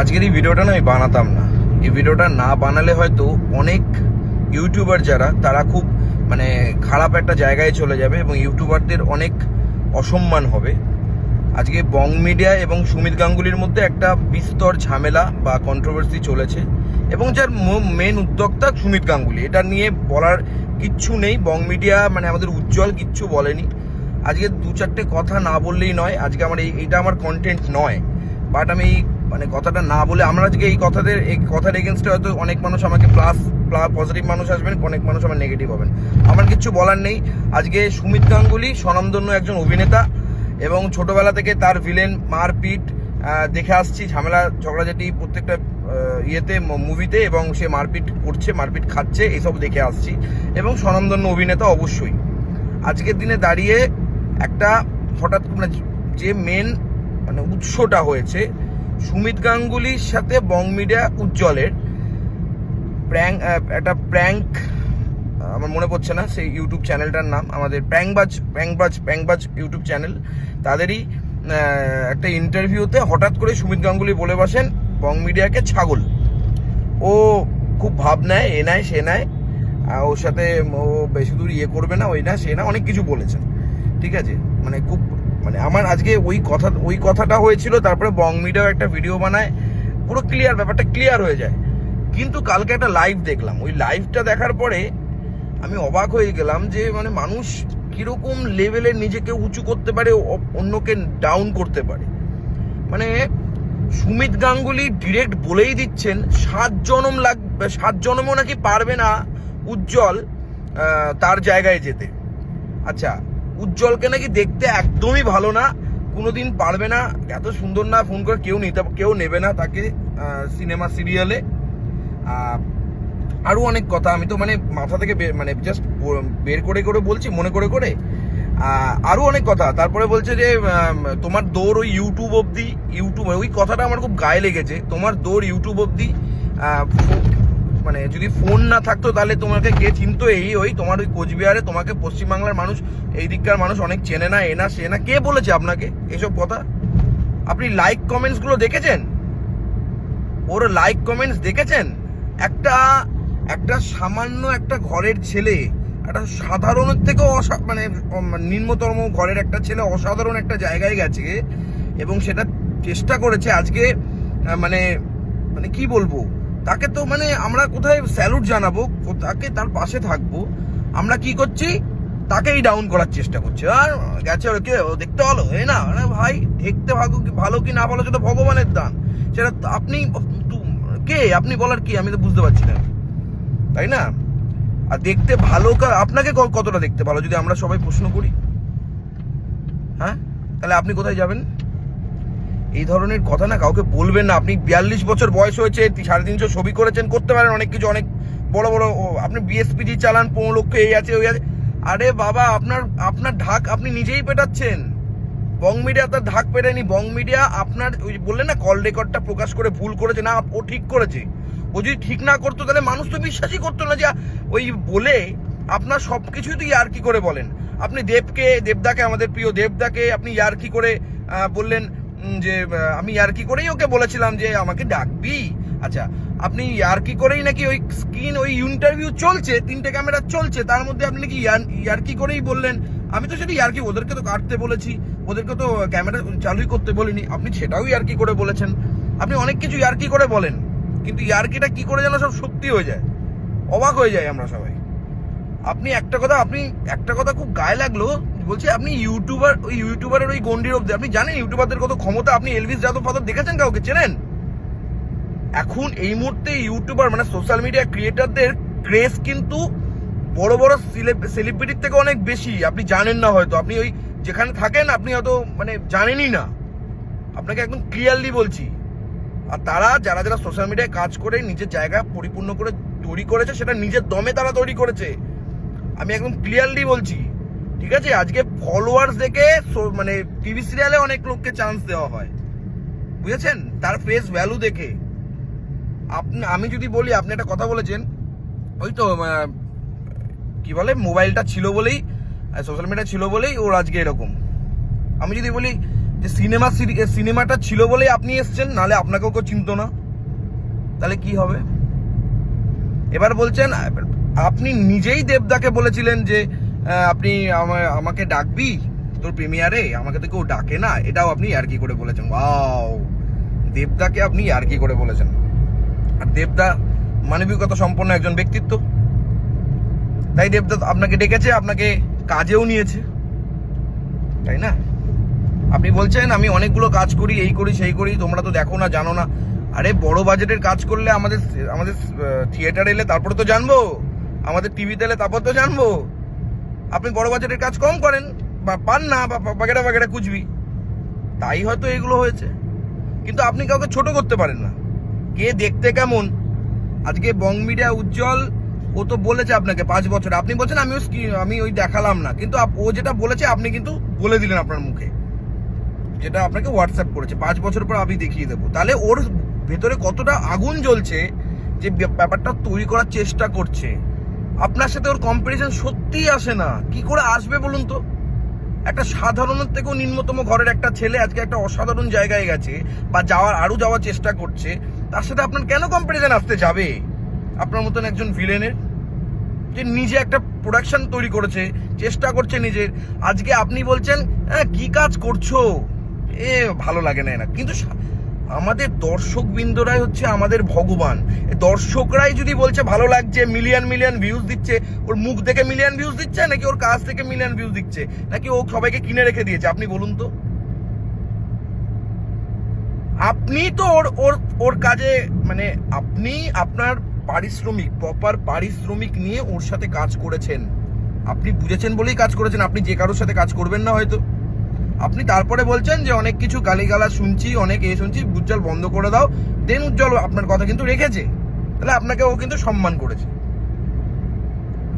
আজকের এই ভিডিওটা না আমি বানাতাম না। এই ভিডিওটা না বানালে হয়তো অনেক ইউটিউবার যারা, তারা খুব মানে খারাপ একটা জায়গায় চলে যাবে এবং ইউটিউবারদের অনেক অসম্মান হবে। আজকে বং মিডিয়া এবং সুমিত গাঙ্গুলির মধ্যে একটা বিস্তর ঝামেলা বা কন্ট্রোভার্সি চলেছে এবং যার মেন উদ্যোক্তা সুমিত গাঙ্গুলি। এটা নিয়ে বলার কিচ্ছু নেই। বং মিডিয়া মানে আমাদের উজ্জ্বল কিচ্ছু বলেনি। আজকে দু চারটে কথা না বললেই নয়। আজকে আমার এই, এইটা আমার কন্টেন্ট নয়। বাট আমি এই মানে কথাটা না বলে আমরা আজকে এই কথাদের, এই কথার এগেনস্টে হয়তো অনেক মানুষ আমাকে প্লাস পজিটিভ মানুষ আসবেন, অনেক মানুষ আমার নেগেটিভ হবেন। আমার কিচ্ছু বলার নেই। আজকে সুমিত গাঙ্গুলি, স্বনামধন্য একজন অভিনেতা এবং ছোটবেলা থেকে তার ভিলেন মারপিট দেখে আসছি। ঝামেলা ঝগড়াঝাটি প্রত্যেকটা ইয়েতে মুভিতে এবং সে মারপিট করছে, মারপিট খাচ্ছে, এসব দেখে আসছি। এবং স্বনামধন্য অভিনেতা অবশ্যই। আজকের দিনে দাঁড়িয়ে একটা হঠাৎ মানে যে মেন মানে উৎসটা হয়েছে সুমিত গাঙ্গুলির সাথে বং মিডিয়া উজ্জ্বলের প্র্যাঙ্ক একটা প্র্যাঙ্ক আমার মনে পড়ছে না, সেই ইউটিউব চ্যানেলটার নাম। আমাদের প্র্যাঙ্কবাজ প্র্যাঙ্কবাজ প্র্যাঙ্কবাজ ইউটিউব চ্যানেল। তাদেরই একটা ইন্টারভিউতে হঠাৎ করে সুমিত গাঙ্গুলি বলে বসেন, বং মিডিয়াকে ছাগল। ও খুব ভাব নেয়, এ নেয়, সে নেয়। ওর সাথে ও বেশি দূর ইয়ে করবে না, ওই না, সে না, অনেক কিছু বলেছেন ঠিক আছে? মানে খুব মানে আমার আজকে ওই কথা, ওই কথাটা হয়েছিল, তারপরে বং একটা ভিডিও বানায়, পুরো ক্লিয়ার ব্যাপারটা ক্লিয়ার হয়ে যায়। কিন্তু কালকে একটা লাইভ দেখলাম। ওই লাইভটা দেখার পরে আমি অবাক হয়ে গেলাম যে মানে মানুষ কীরকম লেভেলে নিজেকে উঁচু করতে পারে অন্যকে ডাউন করতে পারে। মানে সুমিত গাঙ্গুলি ডিরেক্ট বলেই দিচ্ছেন, সাত জনম লাগবে সাত জনমও নাকি পারবে না উজ্জ্বল তার জায়গায় যেতে। আচ্ছা উজ্জ্বলকে নাকি দেখতে একদমই ভালো না, কোনোদিন পারবে না, এত সুন্দর না ফোন করে কেউ নিতে কেউ নেবে না তাকে সিনেমা সিরিয়ালে। আরও অনেক কথা, আমি তো মানে মাথা থেকে মানে জাস্ট বের করে করে বলছি, মনে করে করে। আরও অনেক কথা, তারপরে বলছে যে তোমার দৌড় ওই ইউটিউব অবধি ইউটিউব ওই কথাটা আমার খুব গায়ে লেগেছে, তোমার দৌড় ইউটিউব অবধি মানে যদি ফোন না থাকতো তাহলে তোমাকে কে চিনতো? এই ওই তোমার ওই কোচবিহারে তোমাকে পশ্চিমবাংলার মানুষ, এই দিককার মানুষ অনেক চেনে না, এ না, সে না। কে বলেছে আপনাকে এসব কথা? আপনি লাইক কমেন্টসগুলো দেখেছেন? ওর লাইক কমেন্টস দেখেছেন? একটা একটা সামান্য একটা ঘরের ছেলে, একটা সাধারণের থেকেও অসা- মানে নিম্নতম ঘরের একটা ছেলে অসাধারণ একটা জায়গায় গেছে এবং সেটা চেষ্টা করেছে আজকে মানে মানে কি বলব? তাকে তো মানে আমরা কোথায় স্যালুট জানাব, তাকে তার পাশে থাকব। আমরা কি করছি? তাকেই ডাউন করার চেষ্টা করছি। আর গেছে ওর কে দেখতে ভালো? এই না, আরে ভাই, দেখতে ভালো কি ভালো কি না ভালো সেটা ভগবানের দান। সেটা আপনি কে? আপনি বলার কি? আমি তো বুঝতে পারছি না। তাই না? আর দেখতে ভালো আপনাকে কতটা দেখতে ভালো? যদি আমরা সবাই প্রশ্ন করি। হ্যাঁ? তাহলে আপনি কোথায় যাবেন? এই ধরনের কথা না কাউকে বলবেন না। আপনি বিয়াল্লিশ বছর বয়স হয়েছে সাড়ে তিনশো ছবি করেছেন, করতে পারেন অনেক কিছু, অনেক বড় বড় আপনি বিএসপিজি চালান, পনেরো লক্ষ এই আছে, ওই আছে। আরে বাবা, আপনার আপনার ঢাক আপনি নিজেই পেটাচ্ছেন। বং মিডিয়া তার ঢাক পেটায়নি বং মিডিয়া আপনার, ওই বললেন না কল রেকর্ডটা প্রকাশ করে ভুল করেছে। না, ও ঠিক করেছে। ও যদি ঠিক না করতো, তাহলে মানুষ তো বিশ্বাসই করতো না যে, ওই বলে আপনার সব কিছুই তো ইয়ার্কি করে বলেন। আপনি দেবকে, দেবদাকে, আমাদের প্রিয় দেবদাকে আপনি ইয়ার্কি করে বললেন যে আমি ইয়ার্কি করেই ওকে বলেছিলাম যে, আমাকে ডাকবি? আচ্ছা আপনি ইয়ার্কি করেই নাকি ওই স্ক্রিন, ওই ইন্টারভিউ চলছে, তিনটে ক্যামেরা চলছে, তার মধ্যে আপনি ইয়ার- ইয়ার্কি করেই বললেন? আমি তো সেটা ইয়ার্কি, ওদেরকে তো কাটতে বলেছি, ওদেরকে তো ক্যামেরা চালুই করতে বলিনি, আপনি সেটাও ইয়ার্কি করে বলেছেন। আপনি অনেক কিছু ইয়ার্কি করে বলেন, কিন্তু ইয়ার্কিটা কি করে যেন সব সত্যি হয়ে যায়? অবাক হয়ে যায় আমরা সবাই। আপনি একটা কথা, আপনি একটা কথা খুব গায়ে লাগল বলছি, আপনি ইউটিউবার ওই ইউটিউবারের ওই গন্ডির অব্দি আপনি জানেন ইউটিউবারদের কত ক্ষমতা? আপনি এলভিস যাদব ফাদর দেখেছেন কাউকে? চেনেন? এখন এই মুহূর্তে ইউটিউবার মানে সোশ্যাল মিডিয়া ক্রিয়েটারদের ক্রেজ কিন্তু বড় বড় সেলিব্রিটির থেকে অনেক বেশি। আপনি জানেন না হয়তো। আপনি ওই যেখানে থাকেন, আপনি হয়তো মানে জানেনই না। আপনাকে একদম ক্লিয়ারলি বলছি। আর তারা, যারা যারা সোশ্যাল মিডিয়ায় কাজ করে, নিজের জায়গা পরিপূর্ণ করে তৈরি করেছে, সেটা নিজের দমে তারা তৈরি করেছে। আমি একদম ক্লিয়ারলি বলছি। ঠিক আছে, আজকে ফলোয়ার্স দেখে মানে টিভি সিরিয়ালে অনেক লোককে চান্স দেওয়া হয়। বুঝেছেন? তার ফেস ভ্যালু দেখে। আপনি, আমি যদি বলি, আপনি একটা কথা বলেছেন, ওই তো কি বলে মোবাইলটা ছিল বলেই সোশ্যাল মিডিয়া ছিল বলেই ওর আজকে এরকম। আমি যদি বলি যে সিনেমা সিনেমাটা ছিল বলেই আপনি এসছেন নালে আপনাকেও কেউ চিনতো না। তাহলে কি হবে? এবার বলছেন আপনি নিজেই দেবদাকে বলেছিলেন যে আপনি আমা- আমাকে ডাকবি? তোর প্রিমিয়ারে? আমাকে তো কেউ ডাকে না। এটাও আপনি আর কি করে বলেছেন? ওয়াও। দেবদাকে আপনি আর কি করে বলেছেন? আর দেবদা মানবিকতা সম্পন্ন একজন ব্যক্তিত্ব। তাই দেবদা আপনাকে ডেকেছে, আপনাকে কাজেও নিয়েছে। তাই না? আপনি বলছেন, আমি অনেকগুলো কাজ করি, এই করি, সেই করি, তোমরা তো দেখো না, জানো না। আরে, বড় বাজেটের কাজ করলে আমাদের আমাদের থিয়েটার এলে তারপরে তো জানব। আমাদের টিভিতে এলে তারপর তো জানব। আপনি বড় বাজেটের কাজ কম করেন, বা পান না, বা বাগেরা বাগেরা কুচবি তাই হয়তো এগুলো হয়েছে। কিন্তু আপনি কাউকে ছোট করতে পারেন না। কে দেখতে কেমন? আজকে বং মিডিয়া উজ্জ্বল, ও তো বলেছে আপনাকে পাঁচ বছর। আপনি বলছেন আমি আমি ওই দেখালাম না। কিন্তু ও যেটা বলেছে, আপনি কিন্তু বলে দিলেন আপনার মুখে। যেটা আপনাকে হোয়াটসঅ্যাপ করেছে। পাঁচ বছর পর আমি দেখিয়ে দেবো। তাহলে ওর ভেতরে কতটা আগুন জ্বলছে, যে ব্যাপারটা তৈরি করার চেষ্টা করছে। আপনার সাথে ওর কম্পিটিশন কম্পারিজন সত্যিই আসে না। কি করে আসবে বলুন তো? একটা সাধারণের থেকেও নিম্নতম ঘরের একটা ছেলে আজকে একটা অসাধারণ জায়গায় গেছে বা যাওয়ার আরও যাওয়ার চেষ্টা করছে, তার সাথে আপনার কেন কম্পারিজন আসতে যাবে? আপনার মতন একজন ভিলেনের যে নিজে একটা প্রোডাকশন তৈরি করেছে, চেষ্টা করছে নিজের। আজকে আপনি বলছেন হ্যাঁ কি কাজ করছ? এ, ভালো লাগে না কিন্তু আমাদের দর্শক বিন্দুরাই হচ্ছে আমাদের ভগবান। দর্শকরাই যদি বলছে, ভালো লাগছে মিলিয়ন মিলিয়ন ভিউজ দিচ্ছে। ওর মুখ দেখে মিলিয়ন ভিউজ দিচ্ছে, নাকি ওর কাজ থেকে মিলিয়ন ভিউজ দিচ্ছে? নাকি ও সবাইকে কিনে রেখে দিয়েছে? আপনি বলুন তো। আপনি তো ওর ওর ওর কাজে মানে আপনি আপনার পারিশ্রমিক প্রপার পারিশ্রমিক নিয়ে ওর সাথে কাজ করেছেন। আপনি বুঝেছেন বলেই কাজ করেছেন। আপনি যে কারোর সাথে কাজ করবেন না হয়তো। আপনি তারপরে বলছেন যে অনেক কিছু গালিগালা শুনছি, অনেক এ শুনছি, উজ্জ্বল বন্ধ করে দাও। দেন উজ্জ্বল আপনার কথা কিন্তু রেখেছে। তাহলে আপনাকে ও কিন্তু সম্মান করেছে।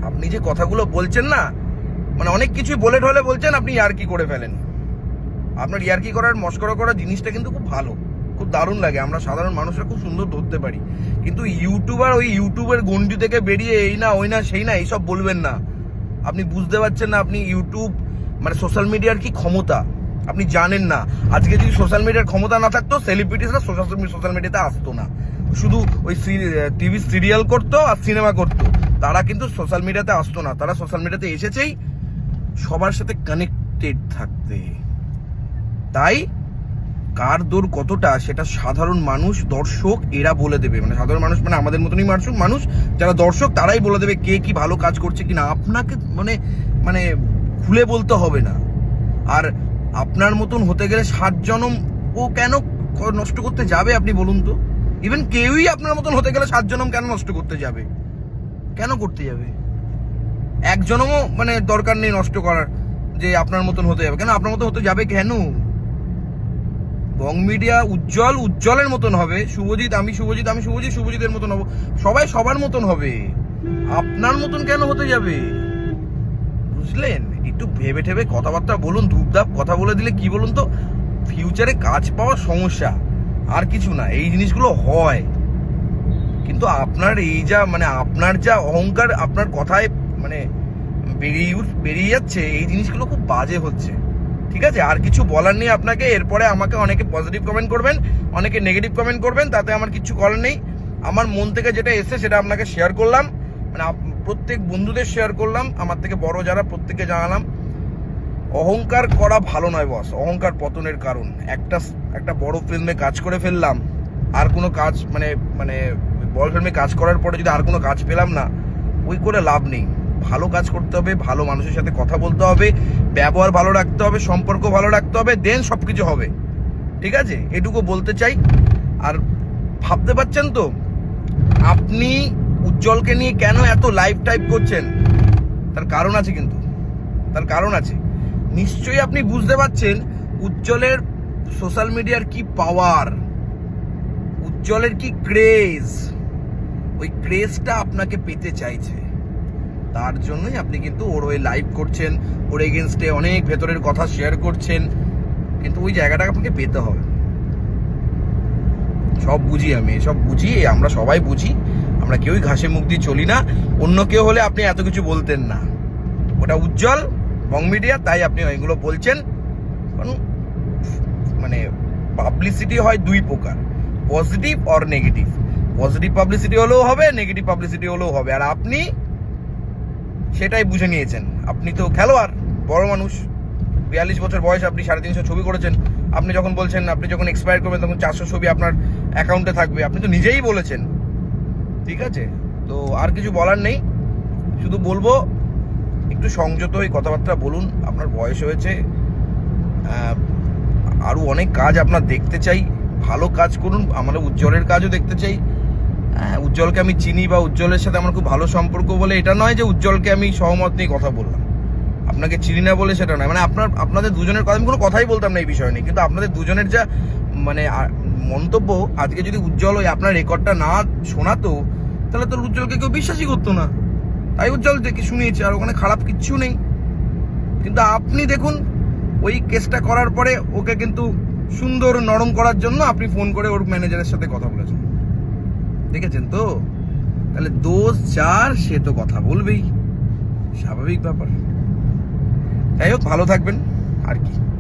আপনি যে কথাগুলো বলছেন না মানে অনেক কিছুই বলে ঢলে বলছেন, আপনি ইয়ার্কি করে ফেলেন? আপনার ইয়ার্কি করার, মস্করা করার জিনিসটা কিন্তু খুব ভালো। খুব দারুণ লাগে। আমরা সাধারণ মানুষরা খুব সুন্দর ধরতে পারি। কিন্তু ইউটিউবার ওই ইউটিউবের গন্ডি থেকে বেরিয়ে এই না, ওই না, সেই না, এইসব বলবেন না। আপনি বুঝতে পারছেন না আপনি ইউটিউব মানে সোশ্যাল মিডিয়ার কি ক্ষমতা? আপনি জানেন না। আজকে যদি সোশ্যাল মিডিয়ার ক্ষমতা না থাকতো সেলিব্রিটিসরা সোশ্যাল সোশ্যাল মিডিয়াতে আসতো না। শুধু ওই টিভি সিরিয়াল করতো আর সিনেমা করতো। তারা কিন্তু সোশ্যাল মিডিয়াতে আসতো না। তারা সোশ্যাল মিডিয়াতে এসেছেই সবার সাথে কানেক্টেড থাকতে। তাই কার দৌড় কতটা, সেটা সাধারণ মানুষ, দর্শক, এরা বলে দেবে। মানে সাধারণ মানুষ মানে আমাদের মতনই মানুষ মানুষ, যারা দর্শক, তারাই বলে দেবে কে কি ভালো কাজ করছে কিনা। আপনাকে মানে মানে খুলে বলতে হবে না। আর আপনার মতন হতে গেলে ষাট জনম ও কেন নষ্ট করতে যাবে আপনি বলুন তো? ইভেন কেউই আপনার মতন হতে গেলে ষাট জনম কেন নষ্ট করতে যাবে? কেন করতে যাবে? এক জনমও মানে দরকার নেই নষ্ট করার, যে আপনার মতন হতে যাবে। কেন আপনার মতো হতে যাবে কেন? বং মিডিয়া উজ্জ্বল, উজ্জ্বলের মতন হবে। শুভজিৎ, আমি শুভজিৎ আমি শুভজিৎ, শুভজিতের মতন হব। সবাই সবার মতন হবে। আপনার মতন কেন হতে যাবে? বুঝলেন? একটু ভেবে ঠেবে কথাবার্তা বলুন, ধূপধাপ কথা বলে দিলে কি বলুন তো? ফিউচারে কাজ পাওয়ার সমস্যা, আর কিছু না, এই জিনিসগুলো হয়। কিন্তু আপনার এই যা মানে আপনার যা অহংকার, আপনার কথায় মানে বেরিয়ে বেরিয়ে যাচ্ছে, এই জিনিসগুলো খুব বাজে হচ্ছে। ঠিক আছে? আর কিছু বলার নেই আপনাকে, এরপরে আমাকে অনেকে পজিটিভ কমেন্ট করবেন, অনেকে নেগেটিভ কমেন্ট করবেন, তাতে আমার কিছু করার নেই। আমার মন থেকে যেটা এসে সেটা আপনাকে শেয়ার করলাম। মানে প্রত্যেক বন্ধুদের শেয়ার করলাম, আমার থেকে বড় যারা প্রত্যেককে জানালাম, অহংকার করা ভালো নয় বস অহংকার পতনের কারণ। একটা একটা বড় ফিল্মে কাজ করে ফেললাম, আর কোনো কাজ মানে মানে বড় ফিল্মে কাজ করার পরে যদি আর কোনো কাজ পেলাম না, ওই করে লাভ নেই। ভালো কাজ করতে হবে, ভালো মানুষের সাথে কথা বলতে হবে, ব্যবহার ভালো রাখতে হবে, সম্পর্ক ভালো রাখতে হবে দেন সব কিছু হবে। ঠিক আছে? এটুকু বলতে চাই। আর ভাবতে পারছেন তো? আপনি উজ্জ্বলকে নিয়ে কেন এত লাইভ টাইপ করছেন? তার কারণ আছে কিন্তু। তার কারণ আছে। নিশ্চয়ই আপনি বুঝতে পারছেন উজ্জ্বলের সোশ্যাল মিডিয়ার কি পাওয়ার উজ্জ্বলের কি ক্রেজ ওই ক্রেজটা আপনাকে পেতে চাইছে। তার জন্যই আপনি কিন্তু ওর ওই লাইভ করছেন, ওর এগেনস্টে অনেক ভেতরের কথা শেয়ার করছেন। কিন্তু ওই জায়গাটা আপনাকে পেতে হবে। সব বুঝি আমি, সব বুঝি, আমরা সবাই বুঝি। আমরা কেউই ঘাসে মুখ দিয়ে চলি না। অন্য কেউ হলে আপনি এত কিছু বলতেন না। ওটা উজ্জ্বল বং মিডিয়া তাই আপনি এগুলো বলছেন। মানে পাবলিসিটি হয় দুই প্রকার। Positive or negative positive publicity হলেও হবে নেগেটিভ পাবলিসিটি হলেও হবে। আর আপনি সেটাই বুঝে নিয়েছেন। আপনি তো খেলোয়াড়, বড় মানুষ। বিয়াল্লিশ বছর বয়স আপনি সাড়ে তিনশো ছবি করেছেন। আপনি যখন বলছেন, আপনি যখন এক্সপায়ার করবেন, তখন চারশো ছবি আপনার অ্যাকাউন্টে থাকবে। আপনি তো নিজেই বলেছেন। ঠিক আছে? তো আর কিছু বলার নেই। শুধু বলব একটু সংযত হয়ে কথাবার্তা বলুন আপনার বয়স হয়েছে আহ, আরও অনেক কাজ আপনার দেখতে চাই ভালো কাজ করুন আমাদের উজ্জ্বলের কাজও দেখতে চাই। উজ্জ্বলকে আমি চিনি বা উজ্জ্বলের সাথে আমার খুব ভালো সম্পর্ক বলে এটা নয় যে উজ্জ্বলকে আমি সহমত নিয়ে কথা বললাম। আপনাকে চিনি না বলে সেটা নয়। মানে আপনার আপনাদের দুজনের কথা আমি কোনো কথাই বলতাম না এই বিষয় নিয়ে। কিন্তু আপনাদের দুজনের যা মানে মন্তব্য আজকে যদি উজ্জ্বল ওই আপনার রেকর্ডটা না শোনাতো, তাহলে তোর উজ্জ্বলকে কেউ বিশ্বাসই করতো না। তাই উজ্জ্বল দেখে শুনিয়েছে, আর ওখানে খারাপ কিচ্ছু নেই। কিন্তু আপনি দেখুন, ওই কেসটা করার পরে ওকে কিন্তু সুন্দর নরম করার জন্য আপনি ফোন করে ওর ম্যানেজারের সাথে কথা বলেছেন। দেখেছেন তো? তাহলে দোষ যার, সে তো কথা বলবেই। স্বাভাবিক ব্যাপার। যাই হোক, ভালো থাকবেন। আর কি?